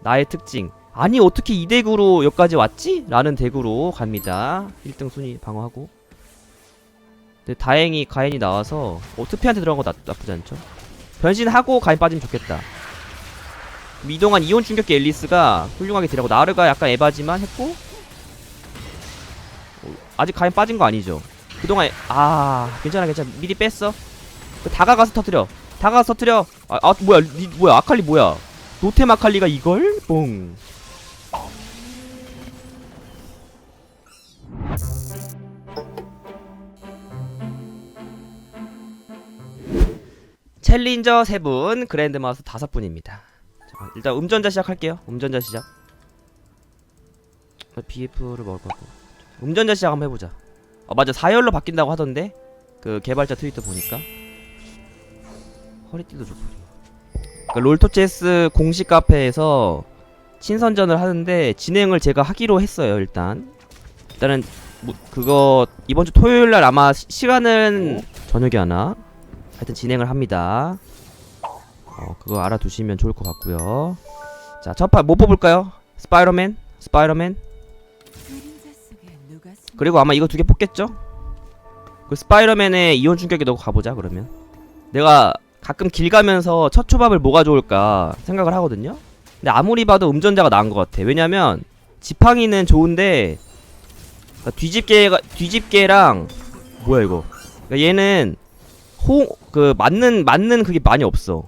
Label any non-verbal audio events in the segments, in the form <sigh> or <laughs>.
나의 특징. 아니 어떻게 이 덱으로 여기까지 왔지? 라는 덱으로 갑니다. 1등 순위 방어하고. 근데 다행히 가인이 나와서 어, 트피한테 들어간 거 나, 나쁘지 않죠? 변신하고 가인 빠지면 좋겠다. 이동한 이온 충격기 앨리스가 훌륭하게 딜하고 나르가 약간 에바지만 했고 어, 아직 가인 빠진 거 아니죠? 그동안 아 괜찮아 괜찮아. 미리 뺐어. 그 다가가서 터트려. 다가가서 터트려. 아, 아 뭐야 니, 뭐야 아칼리 뭐야 노템 아칼리가 이걸? 뽕. 챌린저 3분 그랜드마스 5분입니다. 자, 일단 음전자 시작할게요. 음전자 시작. 아, BF를 먹을 것 같고. 음전자 시작 한번 해보자. 아 맞아. 4열로 바뀐다고 하던데? 그 개발자 트위터 보니까. 허리띠도 좋고 그러니까 롤토체스 공식 카페에서 친선전을 하는데 진행을 제가 하기로 했어요 일단. 일단은 뭐 그거 이번 주 토요일 날 아마 시, 시간은 저녁에 하나? 하여튼 진행을 합니다. 어 그거 알아두시면 좋을 것 같고요. 자 첫판 뭐 뽑을까요? 스파이더맨? 스파이더맨? 그리고 아마 이거 두 개 뽑겠죠? 그 스파이더맨의 이온 충격기 넣고 가보자 그러면. 내가 가끔 길 가면서 첫 초밥을 뭐가 좋을까 생각을 하거든요. 근데 아무리 봐도 음전자가 나은 것 같아. 왜냐면 지팡이는 좋은데 뒤집개가 뒤집개랑 뭐야 이거? 그러니까 얘는 호 그 맞는 맞는 그게 많이 없어.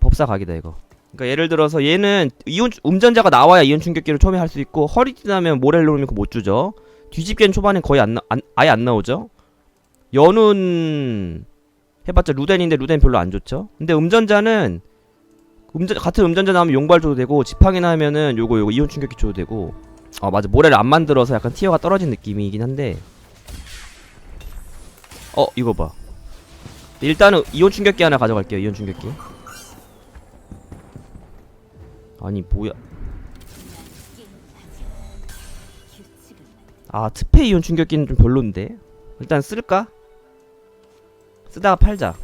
법사 각이다 이거. 그러니까 예를 들어서 얘는 이온 음전자가 나와야 이온 충격기를 처음에 할 수 있고 허리띠 나면 모렐로 못 주죠. 뒤집개는 초반에 거의 안, 나, 안 아예 안 나오죠. 연운 해봤자 루덴인데 루덴 별로 안 좋죠. 근데 음전자는 음전 같은 음전자 나오면 용발 줘도 되고 지팡이나 하면은 요거 요거 이온 충격기 줘도 되고. 아 맞아. 모렐을 안 만들어서 약간 티어가 떨어진 느낌이긴 한데. 어 이거 봐. 일단은 이온 충격기 하나 가져갈게요 이온 충격기. 아니 뭐야. 아 특패 이온 충격기는 좀 별론데. 일단 쓸까? 쓰다가 팔자.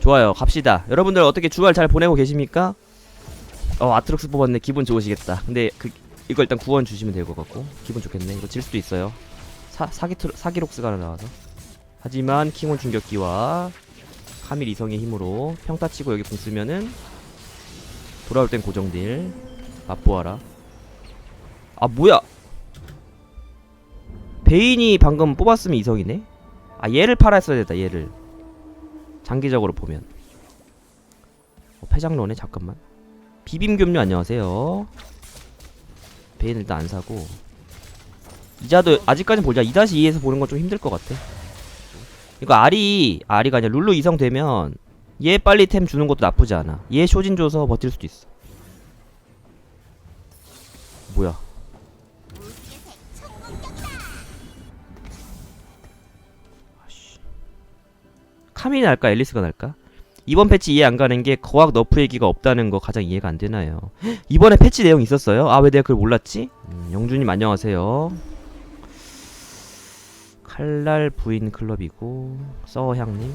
좋아요. 갑시다. 여러분들 어떻게 주말 잘 보내고 계십니까? 어 아트록스 뽑았네 기분 좋으시겠다. 근데 그 이거 일단 구원 주시면 될 것 같고. 기분 좋겠네. 이거 질 수도 있어요. 사, 사기 사기록스가 나와서. 하지만 킹온 충격기와 카밀 이성의 힘으로 평타 치고 여기 궁 쓰면은 돌아올 땐 고정딜. 맛보아라. 아 뭐야! 베인이 방금 뽑았으면 이성이네 아 얘를 팔았어야 됐다 얘를. 장기적으로 보면. 어, 패장로네 잠깐만. 비빔겸류 안녕하세요. 베인 일단 안 사고. 이자도 아직까진 보자. 2-2에서 보는 건 좀 힘들 것 같아. 이거 아리 아리가 아니라 룰루 이성 되면 얘 빨리 템 주는 것도 나쁘지 않아. 얘 쇼진 줘서 버틸 수도 있어. 뭐야 카민이 날까 앨리스가 날까? 이번 패치 이해 안 가는 게 거학 너프 얘기가 없다는 거 가장 이해가 안 되나요? 헉, <gasps> 이번에 패치 내용 있었어요? 아 왜 내가 그걸 몰랐지? 음, 영준님 안녕하세요. 칼날 부인 클럽이고 서향님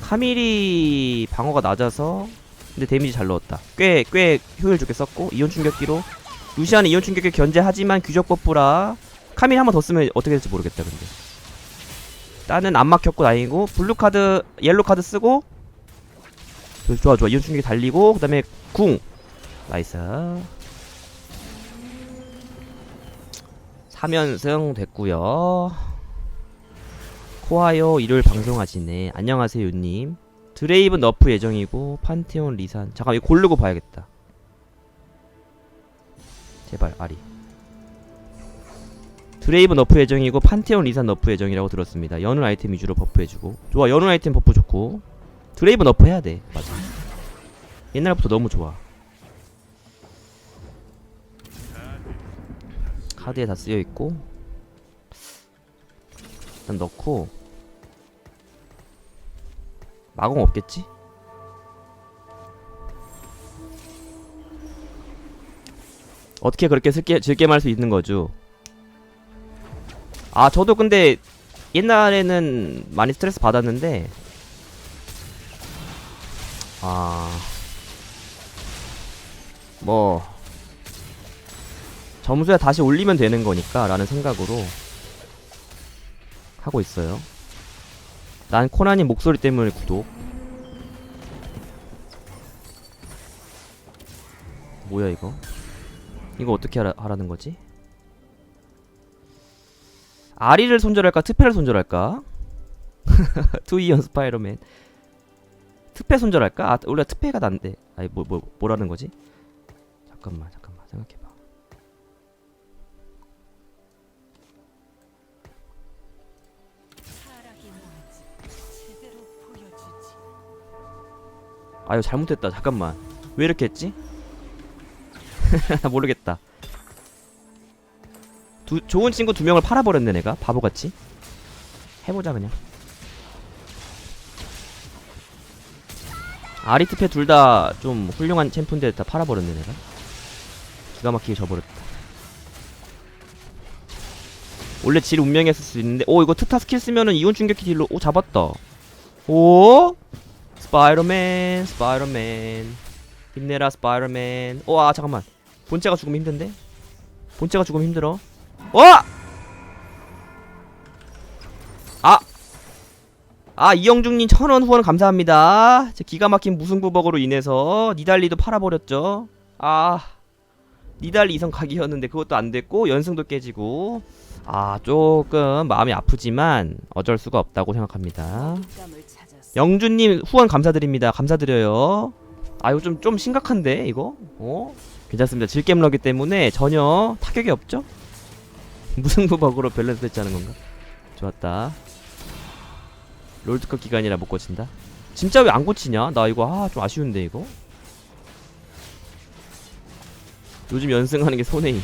카밀이 방어가 낮아서 근데 데미지 잘 넣었다. 꽤 꽤 효율 좋게 썼고 이온 충격기로 루시아는 이온 충격기 견제하지만 규적 버프라 카밀 한 번 더 쓰면 어떻게 될지 모르겠다 근데. 일단은 안 막혔고 다행이고 블루 카드 옐로 카드 쓰고 좋아 좋아. 이온 충격기 달리고 그 다음에 궁. 나이스. 3연승 됐고요. 코하요 일요일 방송하시네. 안녕하세요 유님. 드레이븐 너프 예정이고 판테온 리산. 잠깐 이거 고르고 봐야겠다. 제발 아리 드레이브 너프 예정이고 판테온 리산 너프 예정이라고 들었습니다. 연운 아이템 위주로 버프해주고. 좋아 연운 아이템 버프 좋고. 드레이브 너프 해야 돼. 맞아. 옛날부터 너무 좋아. 카드에 다 쓰여 있고. 일단 넣고. 마공 없겠지? 어떻게 그렇게 즐게, 즐게 말수 있는 거죠? 아 저도 근데 옛날에는 많이 스트레스 받았는데 아. 뭐. 점수에 다시 올리면 되는 거니까 라는 생각으로 하고 있어요. 난 코나님 목소리 때문에 구독. 뭐야 이거? 이거 어떻게 하라, 하라는 거지? 아리를 손절할까 트페를 손절할까? <laughs> 투이언 스파이더맨 특패 손절할까? 아 원래 특패가 난데 아니 뭐, 뭐 뭐라는 거지? 잠깐만 잠깐만 생각해봐. 아 이거 잘못했다 잠깐만 왜 이렇게 했지? <laughs> 모르겠다 두, 좋은 친구 두 명을 팔아버렸네 내가. 바보같이. 해보자 그냥. 아리트페 둘 다 좀 훌륭한 챔프인데 다 팔아버렸네 내가. 기가 막히게 져버렸다. 원래 질 운명했을 수 있는데 오 이거 트타 스킬 쓰면은 이온 충격기 딜로 오 잡았다. 오? 스파이더맨 스파이더맨. 힘내라 스파이더맨. 오아 잠깐만. 본체가 죽으면 힘든데? 본체가 죽으면 힘들어 와! 아! 아 이영중님 천원 후원 감사합니다 제 기가 막힌 무승부버그로 인해서 니달리도 팔아버렸죠 아 니달리 이성 각이었는데 그것도 안됐고 연승도 깨지고 아 조금 마음이 아프지만 어쩔 수가 없다고 생각합니다. 영준님 후원 감사드립니다. 감사드려요. 아 이거 좀 좀 심각한데 이거? 어? 괜찮습니다. 질겜러기 때문에 전혀 타격이 없죠? 무승부 버그로 밸런스 배치하는 건가? 좋았다. 롤드컵 기간이라 못 고친다. 진짜 왜 안 고치냐? 나 이거 아 좀 아쉬운데 이거. 요즘 연승하는 게 손해임.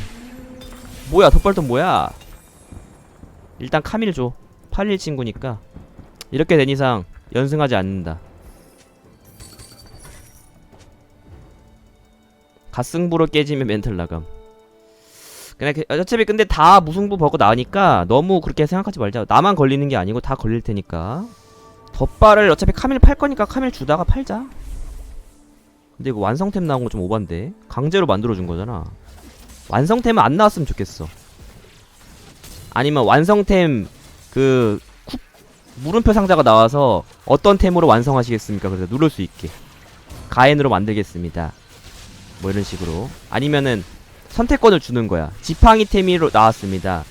뭐야 덧발톱 뭐야? 일단 카밀 줘. 8일 친구니까 이렇게 된 이상 연승하지 않는다. 갓승부로 깨지면 멘탈 나감. 그냥 그- 어차피 근데 다 무승부 버거 나으니까 너무 그렇게 생각하지 말자. 나만 걸리는 게 아니고 다 걸릴 테니까. 덧발을 어차피 카밀 팔 거니까 카밀 주다가 팔자. 근데 이거 완성템 나온 거 좀 오반데. 강제로 만들어 준 거잖아. 완성템은 안 나왔으면 좋겠어. 아니면 완성템 그 쿠, 물음표 상자가 나와서 어떤 템으로 완성하시겠습니까? 그래서 누를 수 있게 가엔으로 만들겠습니다. 뭐 이런 식으로 아니면은 선택권을 주는 거야. 지팡이 템으로 나왔습니다.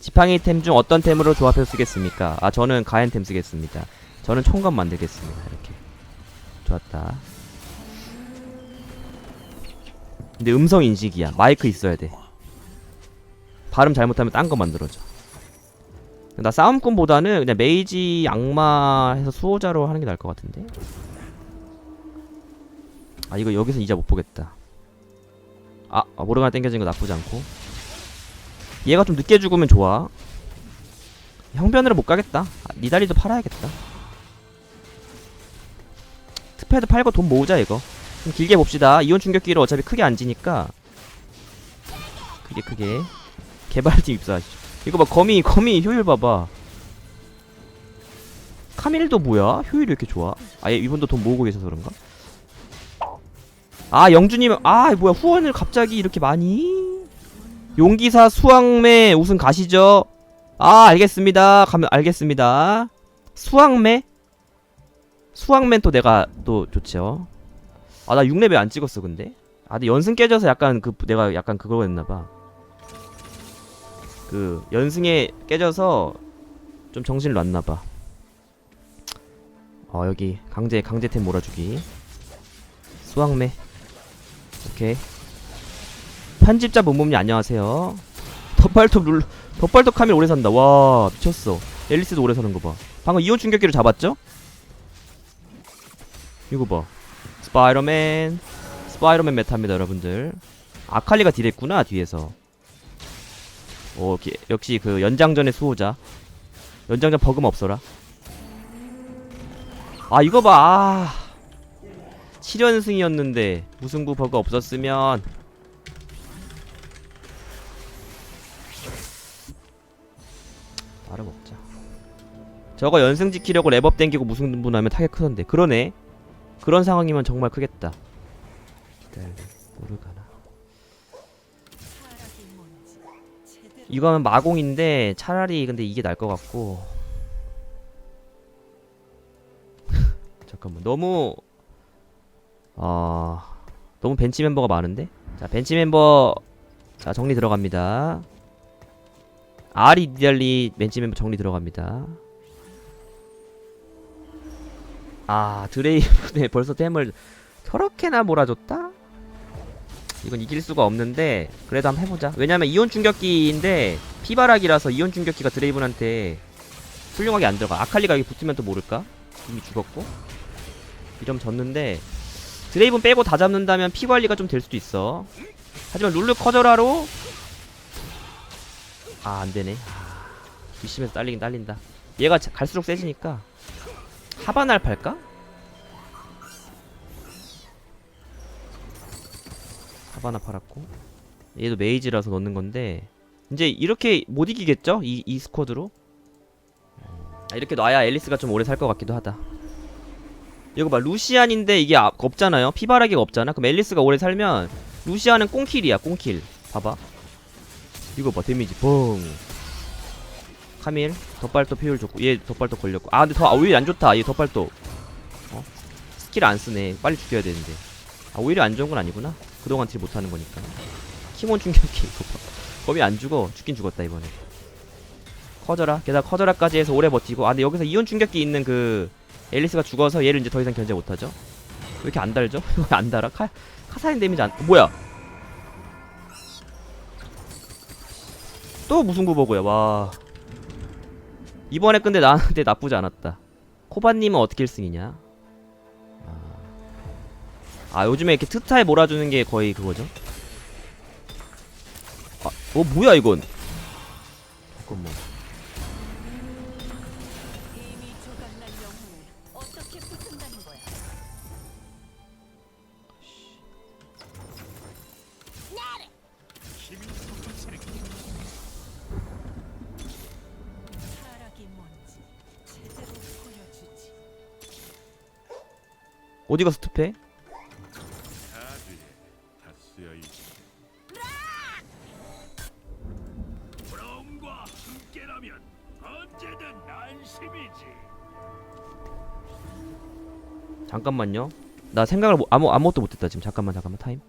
지팡이 템 중 어떤 템으로 조합해서 쓰겠습니까? 아 저는 가엔 템 쓰겠습니다. 저는 총검 만들겠습니다. 이렇게 좋았다. 근데 음성 인식이야. 마이크 있어야 돼. 발음 잘못하면 딴 거 만들어줘. 나 싸움꾼보다는 그냥 메이지 악마 해서 수호자로 하는 게 나을 것 같은데. 아 이거 여기서 이자 못 보겠다. 아 아, 모르가나 땡겨진 거 나쁘지 않고. 얘가 좀 늦게 죽으면 좋아. 형변으로 못 가겠다. 아, 니다리도 팔아야겠다. 특패드 팔고 돈 모으자 이거. 좀 길게 봅시다. 이온 충격기를 어차피 크게 안 지니까. 크게 크게. 개발팀 입사하시죠. 이거 봐 거미 거미 효율 봐봐. 카밀도 뭐야? 효율이 왜 이렇게 좋아? 아예 이분도 돈 모으고 계셔서 그런가? 아 영주님 아 뭐야 후원을 갑자기 이렇게 많이? 용기사 수왕매 우승 가시죠? 아 알겠습니다. 가면 알겠습니다. 수왕매? 수왕맨 또 내가 또 좋죠. 아 나 6레벨 안 찍었어 근데. 아 근데 연승 깨져서 약간 그 내가 약간 그거 했나봐. 그 연승에 깨져서 좀 정신을 놨나봐. 어 여기 강제 강제템 몰아주기. 수학매. 오케이. 편집자 문몸님 안녕하세요. 덧발톱 눌 덧발톱 카밀 오래 산다. 와 미쳤어. 앨리스도 오래 사는 거 봐. 방금 이온 충격기를 잡았죠? 이거 봐. 스파이더맨. 스파이더맨 메타입니다 여러분들. 아칼리가 딜했구나 뒤에서. 오, 기, 역시 그 연장전의 수호자. 연장전 버금 없어라. 아 이거 봐. 아. 7연승이었는데 무승부 버그 없었으면 바로 먹자. 저거 연승 지키려고 랩업 땡기고 무승부 나면 타격 크던데. 그러네. 그런 상황이면 정말 크겠다 모르가나 타락이 뭔지 제대로 이거 하면 마공인데 차라리 근데 이게 나을 것 같고 <laughs> 잠깐만 너무 아 너무 벤치 멤버가 많은데? 자 벤치 멤버 자 정리 들어갑니다. 아리 니달리 벤치 멤버 정리 들어갑니다. 아 드레이브네 <laughs> 벌써 템을 저렇게나 몰아줬다? 이건 이길 수가 없는데 그래도 한번 해보자. 왜냐면 이온 충격기인데 피바락이라서 이온 충격기가 드레이븐한테 훌륭하게 안 들어가. 아칼리가 여기 붙으면 또 모를까? 이미 죽었고. 이러면 졌는데 드레이븐 빼고 다 잡는다면 피 관리가 좀 될 수도 있어. 하지만 룰루 커져라로. 아 안되네. 아, 뒷심에서 딸리긴 딸린다. 얘가 자- 갈수록 세지니까. 하바날 팔까? 하바나 팔았고. 얘도 메이지라서 넣는 건데. 이제 이렇게 못 이기겠죠? 이, 이 스쿼드로? 아, 이렇게 놔야 앨리스가 좀 오래 살 것 같기도 하다 이거 봐 루시안인데 이게 아- 없잖아요. 피바라기가 없잖아. 그럼 앨리스가 오래 살면 루시안은 꽁킬이야 꽁킬. 봐봐. 이거 봐 데미지. 뻥 카밀 덧발도 피율 좋고 얘 덧발도 걸렸고. 아 근데 더 아, 오히려 안 좋다 얘 덧발도. 어? 스킬 안 쓰네. 빨리 죽여야 되는데. 아 오히려 안 좋은 건 아니구나. 그동안 딜 못하는 거니까. 키몬 충격기 이거 봐. 거미 안 죽어. 죽긴 죽었다 이번에. 커져라. 게다가 커져라까지 해서 오래 버티고. 아 근데 여기서 이온 충격기 있는 그 앨리스가 죽어서 얘를 이제 더 이상 견제 못하죠? 왜 이렇게 안 달죠? <laughs> 왜안 달아? 카, 카사인 데미지 안 뭐야? 또 무슨 구버고야? 와. 이번에 근데 나한테 나쁘지 않았다. 코바님은 어떻게 1승이냐? 아, 아 요즘에 이렇게 트타에 몰아주는 게 거의 그거죠? 아, 어 뭐야 이건? 잠깐만 어디 가서 투패? 잠깐만요. 나 생각을 못, 아무, 아무것도 못했다 지금. 잠깐만 잠깐만 타임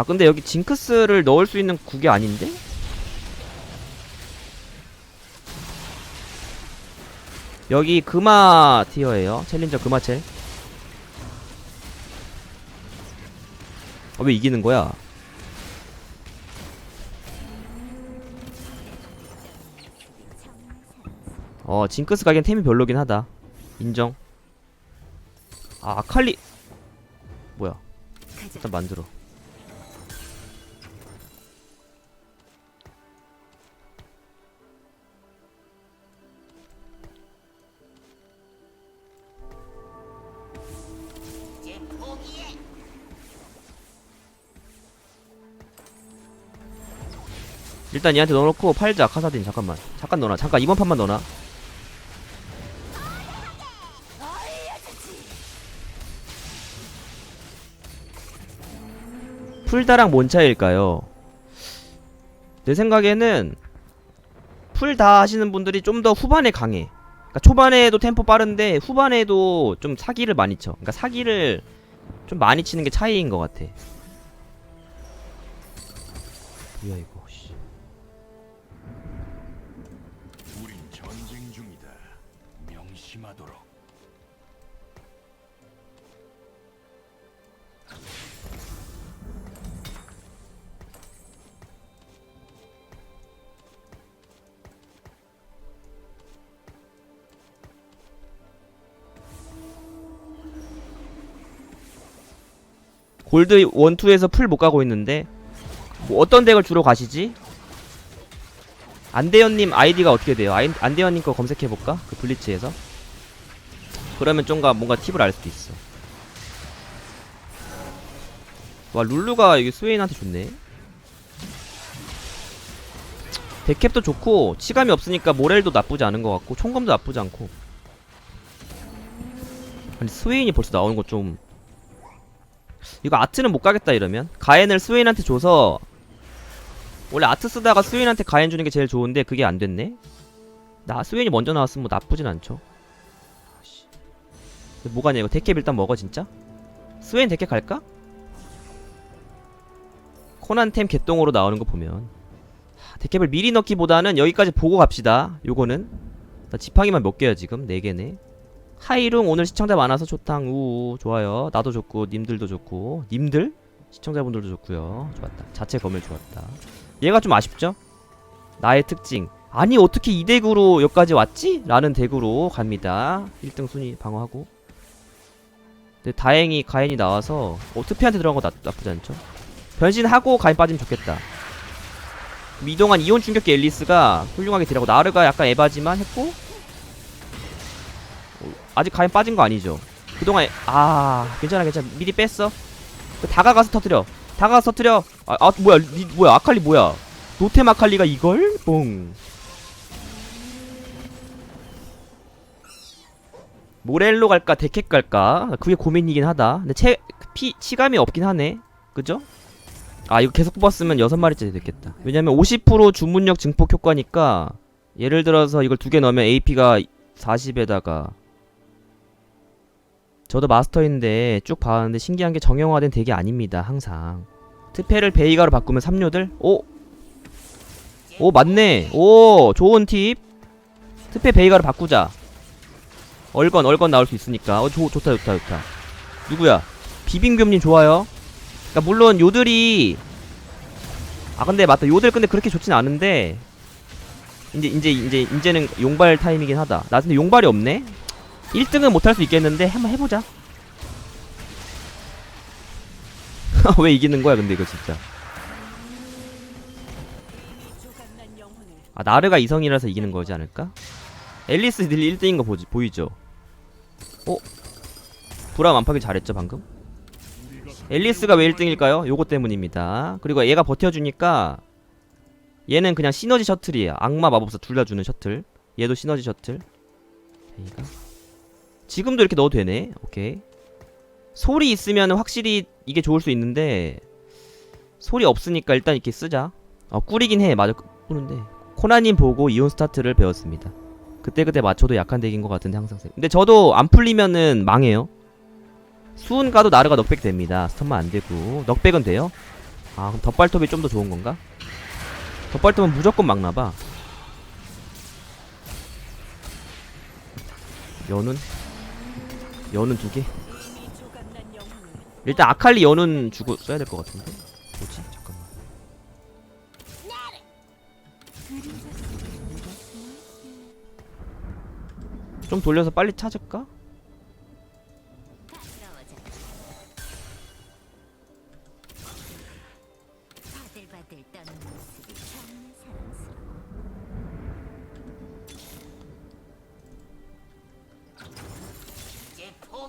아 근데 여기 징크스를 넣을 수 있는 국이 아닌데? 여기 금화 티어예요. 챌린저 금화첼. 아, 왜 이기는 거야? 어 징크스 가기엔 템이 별로긴 하다. 인정. 아 아칼리. 뭐야? 일단 만들어 일단 얘한테 넣어놓고 팔자 카사딘 잠깐만 잠깐 넣어놔 잠깐 이번 판만 넣어놔 풀다랑 뭔 차이일까요? 내 생각에는 풀 다 하시는 분들이 좀 더 후반에 강해. 그러니까 초반에도 템포 빠른데 후반에도 좀 사기를 많이 쳐. 그러니까 사기를 좀 많이 치는 게 차이인 것 같아. 뭐야 이거? 골드 1, 2에서 풀 못 가고 있는데 뭐 어떤 덱을 주로 가시지? 안대현님 아이디가 어떻게 돼요? 아이, 안대현님 거 검색해볼까? 그 블리츠에서 그러면 좀가 뭔가 팁을 알 수도 있어 와 룰루가 여기 스웨인한테 좋네 데캡도 좋고 치감이 없으니까 모렐도 나쁘지 않은 것 같고 총검도 나쁘지 않고 아니 스웨인이 벌써 나오는 거좀 이거 아트는 못 가겠다 이러면? 가엔을 스웨인한테 줘서 원래 아트 쓰다가 스웨인한테 가엔 주는 게 제일 좋은데 그게 안 됐네? 나 스웨인이 먼저 나왔으면 뭐 나쁘진 않죠. 뭐가냐 이거 데캡 일단 먹어 진짜? 스웨인 데캡 갈까? 코난템 개똥으로 나오는 거 보면. 하, 데캡을 미리 넣기보다는 여기까지 보고 갑시다 요거는. 나 지팡이만 몇 개야 지금? 네 개네 하이룽 오늘 시청자 많아서 좋당. 우 좋아요. 나도 좋고 님들도 좋고. 님들? 시청자분들도 좋고요. 좋았다. 자체 검을 좋았다. 얘가 좀 아쉽죠? 나의 특징. 아니 어떻게 이 덱으로 여기까지 왔지? 라는 덱으로 갑니다. 1등 순위 방어하고. 근데 다행히 가인이 나와서 어, 트피한테 들어간 거 나, 나쁘지 않죠? 변신하고 가인 빠지면 좋겠다. 이동한 이온 충격기 앨리스가 훌륭하게 딜하고 나르가 약간 에바지만 했고 어, 아직 가인 빠진 거 아니죠? 그동안 아 괜찮아 괜찮아. 미리 뺐어? 그 다가가서 터트려. 다가가서 터트려. 아, 아 뭐야 니, 뭐야 아칼리 뭐야? 노템 아칼리가 이걸? 뽕. 모렐로 갈까 데켓 갈까? 그게 고민이긴 하다. 근데 체, 피, 치감이 없긴 하네. 그죠? 아 이거 계속 뽑았으면 여섯 마리짜리 됐겠다. 왜냐면 50% 주문력 증폭 효과니까 예를 들어서 이걸 두 개 넣으면 AP가 40에다가 저도 마스터인데 쭉 봐왔는데 신기한 게 정형화된 덱이 아닙니다 항상. 트페를 베이가로 바꾸면 3료들? 오! 오 맞네! 오 좋은 팁! 트페 베이가로 바꾸자. 얼건 얼건 나올 수 있으니까. 어 좋, 좋다 좋다 좋다. 누구야? 비빔겸님 좋아요? 그러니까 물론 요들이 아 근데 맞다. 요들 근데 그렇게 좋진 않은데. 이제 이제 이제 이제는 용발 타임이긴 하다. 나 근데 용발이 없네 1등은 못할 수 있겠는데 한번 해보자 <laughs> 왜 이기는 거야 근데 이거 진짜 아 나르가 이성이라서 이기는 거지 않을까? 앨리스 딜 1등인 거 보지, 보이죠? 어? 브라 완파기 잘했죠 방금? 앨리스가 왜 1등일까요? 요거 때문입니다 그리고 얘가 버텨주니까 얘는 그냥 시너지 셔틀이에요 악마 마법사 둘 다 주는 셔틀 얘도 시너지 셔틀 얘가 지금도 이렇게 넣어도 되네 오케이 소리 있으면 확실히 이게 좋을 수 있는데 소리 없으니까 일단 이렇게 쓰자 어 꿀이긴 해 맞아 꾸는데 코나님 보고 이온 스타트를 배웠습니다. 그때그때 맞춰도 약한 덱인 것 같은데 항상 세. 근데 저도 안 풀리면은 망해요. 수은 가도 나르가 넉백 됩니다. 스턴만 안 되고 넉백은 돼요? 아 그럼 덧발톱이 좀 더 좋은 건가? 덧발톱은 무조건 막나봐. 연운? 연운 두 개? 일단 아칼리 연운 주고 써야 될 것 같은데? 뭐지? 잠깐만. 좀 돌려서 빨리 찾을까?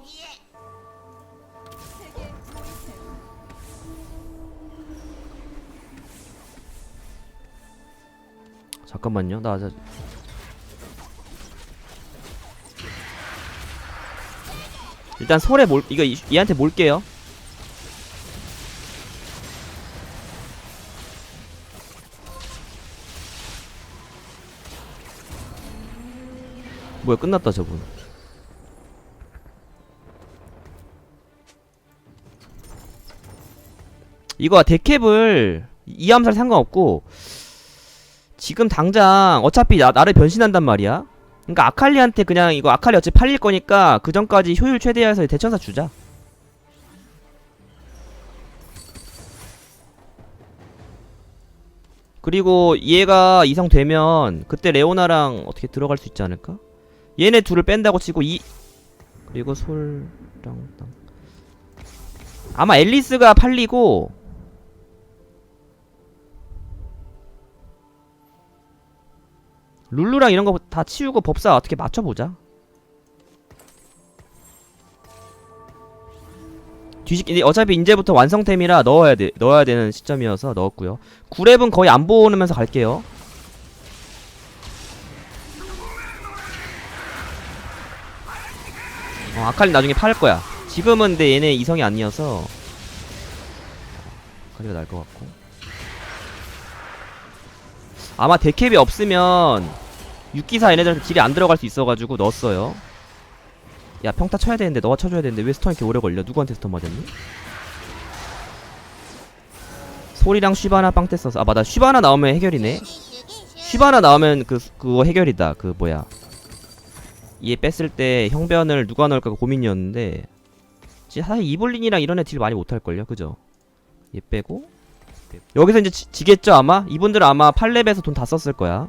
모이세요. 잠깐만요. 나 저... 일단 솔에 몰 이거 이- 얘한테 몰게요. 뭐야 끝났다 저분. 이거 데캡을 이 암살 상관없고 지금 당장 어차피 나, 나를 변신한단 말이야. 그러니까 아칼리한테 그냥 이거 아칼리 어차피 팔릴 거니까 그 전까지 효율 최대화해서 대천사 주자. 그리고 얘가 이성되면 그때 레오나랑 어떻게 들어갈 수 있지 않을까? 얘네 둘을 뺀다고 치고 이 그리고 솔랑 땅 아마 앨리스가 팔리고 룰루랑 이런 거 다 치우고 법사 어떻게 맞춰보자 뒤집기 어차피 이제부터 완성템이라 넣어야 돼 넣어야 되는 시점이어서 넣었고요. 구랩은 거의 안 보는면서 갈게요. 어, 아칼리 나중에 팔 거야. 지금은 근데 얘네 이성이 아니어서 아칼리가 날 것 같고. 아마 데캡이 없으면 육기사 얘네들한테 딜이 안 들어갈 수 있어가지고 넣었어요. 야 평타 쳐야 되는데 너가 쳐줘야 되는데 왜 스턴 이렇게 오래 걸려? 누구한테 스턴 맞았니? 소리랑 쉬바나 빵 뗐었어. 아 맞다 쉬바나 나오면 해결이네. 쉬바나 나오면 그 그거 해결이다. 그 뭐야? 얘 뺐을 때 형변을 누가 넣을까 고민이었는데 지- 사실 이블린이랑 이런 애 딜 많이 못할걸요 그죠? 얘 빼고 여기서 이제 지, 지겠죠 아마? 이분들은 아마 8렙에서 돈 다 썼을 거야.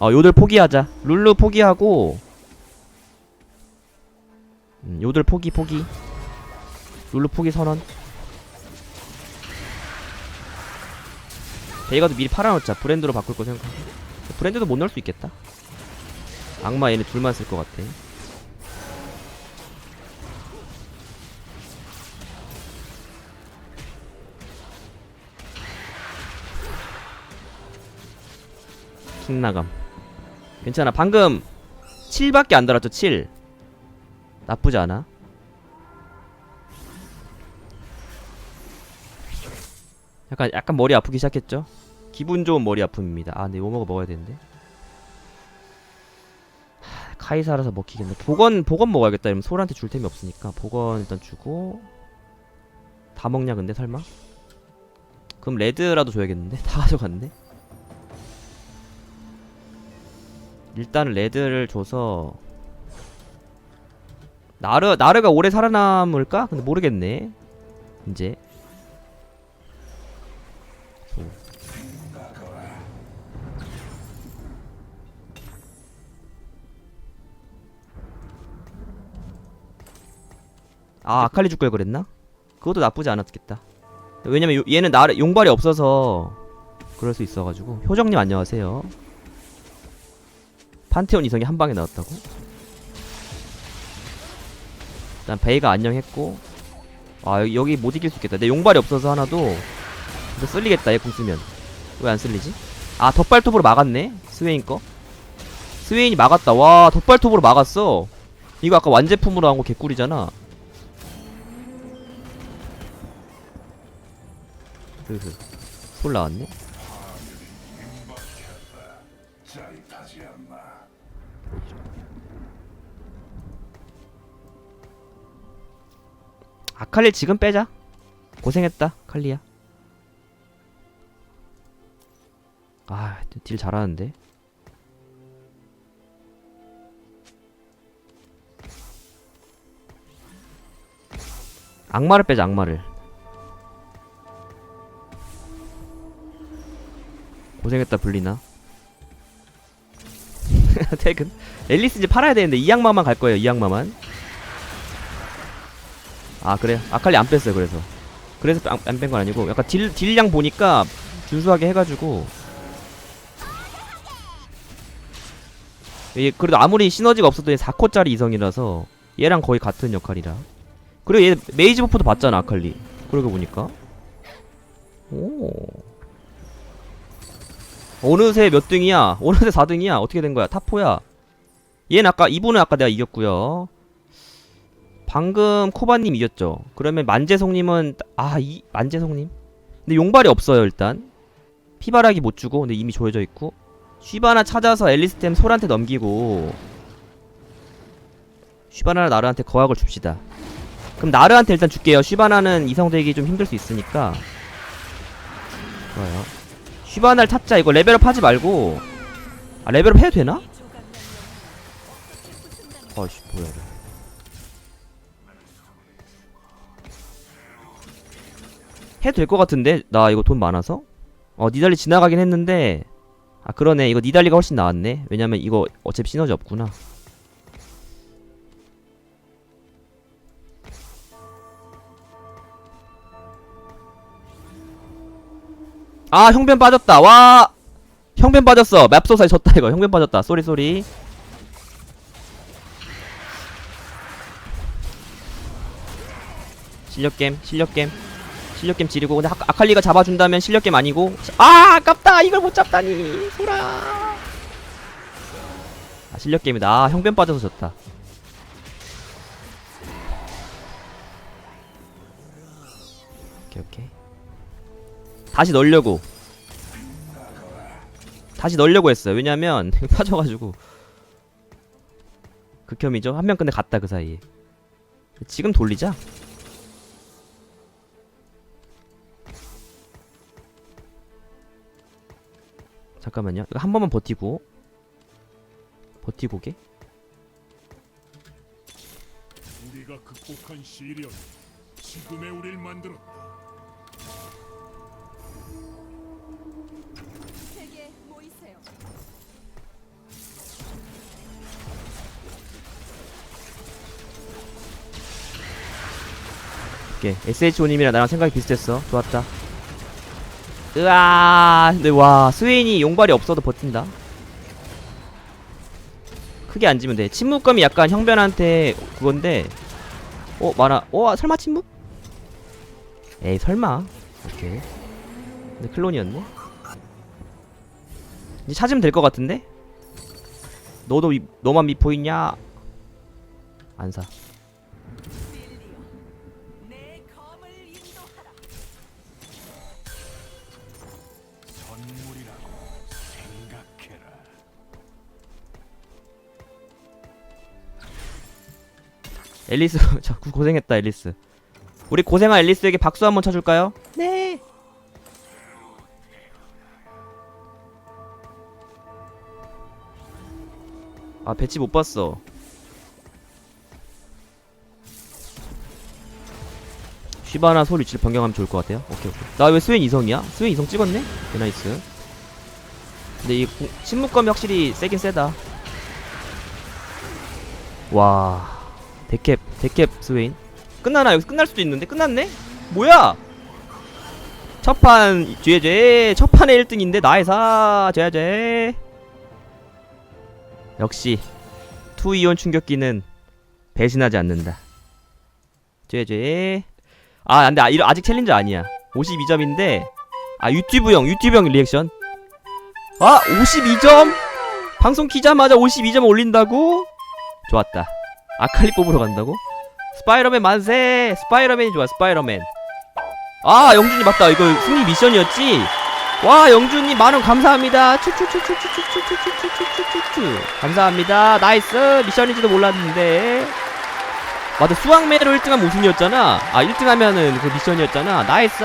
어 요들 포기하자. 룰루 포기하고. 음, 요들 포기 포기. 룰루 포기 선언. 베이가도 미리 팔아놓자. 브랜드로 바꿀 거 생각하고. 브랜드도 못 넣을 수 있겠다. 악마 얘네 둘만 쓸 것 같아. 킹나감. 괜찮아. 방금 7밖에 안 달았죠. 7. 나쁘지 않아. 약간 약간 머리 아프기 시작했죠. 기분 좋은 머리 아픔입니다. 아, 근데 요먹어 먹어야 되는데. 카이사라서 먹히겠네. 복원 복원 먹어야겠다. 이러면 솔한테 줄 템이 없으니까 복원 일단 주고 다 먹냐 근데 설마? 그럼 레드라도 줘야겠는데 <laughs> 다 가져갔네. 일단 레드를 줘서 나르 나르가 오래 살아남을까? 근데 모르겠네. 이제 아 아칼리 줄 걸 그랬나? 그것도 나쁘지 않았겠다. 왜냐면 요- 얘는 나 용발이 없어서 그럴 수 있어가지고 효정님 안녕하세요. 판테온 이성이 한 방에 나왔다고? 일단 베이가 안녕했고 아 여기, 여기 못 이길 수 있겠다. 내 용발이 없어서 하나도 이거 쓸리겠다 얘 궁 쓰면. 왜 안 쓸리지? 아 덧발톱으로 막았네? 스웨인 거? 스웨인이 막았다. 와 덧발톱으로 막았어. 이거 아까 완제품으로 한 거 개꿀이잖아. 흐흐. 솔 나왔네 아칼리 지금 빼자. 고생했다 칼리야. 아딜 잘하는데? 악마를 빼자 악마를. 고생했다 블리나. <laughs> 퇴근. 앨리스 이제 팔아야 되는데 이 악마만 갈 거예요 이 악마만 아 그래 아칼리 안 뺐어요 그래서. 그래서 안 뺀 건 아니고 약간 딜, 딜량 보니까 준수하게 해가지고. 얘 그래도 아무리 시너지가 없어도 얘 4코짜리 이성이라서 얘랑 거의 같은 역할이라. 그리고 얘 메이지 버프도 받잖아 아칼리. 그러고 보니까. 오. 어느새 몇 등이야? 어느새 4등이야? 어떻게 된 거야? 탑4야. 얘는 아까 이분은 아까 내가 이겼고요 방금 코바님 이겼죠. 그러면 만재송님은 아 이 만재송님? 근데 용발이 없어요 일단. 피바라기 못 주고 근데 이미 조여져 있고. 쉬바나 찾아서 앨리스템 솔한테 넘기고. 쉬바나 나르한테 거학을 줍시다. 그럼 나르한테 일단 줄게요. 쉬바나는 이성되기 좀 힘들 수 있으니까. 좋아요. 쉬바나를 찾자. 이거 레벨업 하지 말고. 아 레벨업 해도 되나? 이 아씨 뭐야 이거 해도 될 것 같은데? 나 이거 돈 많아서? 어 니달리 지나가긴 했는데. 아 그러네. 이거 니달리가 훨씬 나았네. 왜냐면 이거 어차피 시너지 없구나. 아 형변 빠졌다. 와! 형변 빠졌어. 맵소사에 졌다 이거. 형변 빠졌다. 쏘리 쏘리. 실력겜 실력겜 실력겜 지르고 근데 아, 칼리가 잡아준다면 실력겜 아니고 아 아깝다. 이걸 못 잡다니. 소라. 아 실력겜이다. 아, 형변 빠져서 졌다. 오케이 오케이. 다시 넣으려고. 다시 넣으려고 했어요. 왜냐면 <laughs> 빠져가지고. 극혐이죠. 한 명 근데 갔다 그 사이에. 지금 돌리자. 잠깐만요. 이거 한 번만 버티고. 버티고 게. 우리가 극복한 시련 지금의 우리를 만들었다. 세계 모이세요. 오케이. SHO님이랑 나랑 생각이 비슷했어. 좋았다 으아 근데 와 스웨인이 용발이 없어도 버틴다. 크게 안 지면 돼. 침묵감이 약간 형변한테 그건데 어 말아. 어 설마 침묵? 에이 설마. 오케이. 근데 클론이었네. 이제 찾으면 될 것 같은데? 너도 미, 너만 미포 있냐? 안사 앨리스 <laughs> 자 고- 고생했다 앨리스. 우리 고생한 앨리스에게 박수 한번 쳐줄까요? 네. 아 배치 못 봤어. 쉬바나 소리 위치를 변경하면 좋을 것 같아요. 오케이 오케이. 나 왜 스웨인 이성이야? 스웨인 이성 찍었네? 개 나이스. 근데 이 구- 침묵감이 확실히 세긴 세다. 와 데캡 데캡 스웨인. 끝나나? 여기서 끝날 수도 있는데? 끝났네? 뭐야? 첫판 죄죄 첫판에 1등인데 나이사 죄죄 역시 투이온 충격기는 배신하지 않는다. 죄죄 아 안돼. 아, 아직 챌린저 아니야. 52점인데 아 유튜브형 유튜브형 리액션. 아 52점? 방송 키자마자 52점 올린다고? 좋았다 아칼리 뽑으러 간다고? 스파이더맨 만세! 스파이더맨이 좋아, 스파이더맨. 아, 영준이 맞다. 이거 승리 미션이었지? 와, 영준님 만원 감사합니다. 추추추추추추추추추추추추추추. 감사합니다. 나이스. 미션인지도 몰랐는데. 맞아, 수학매로 1등하면 우승이었잖아. 아, 1등하면은 그 미션이었잖아. 나이스!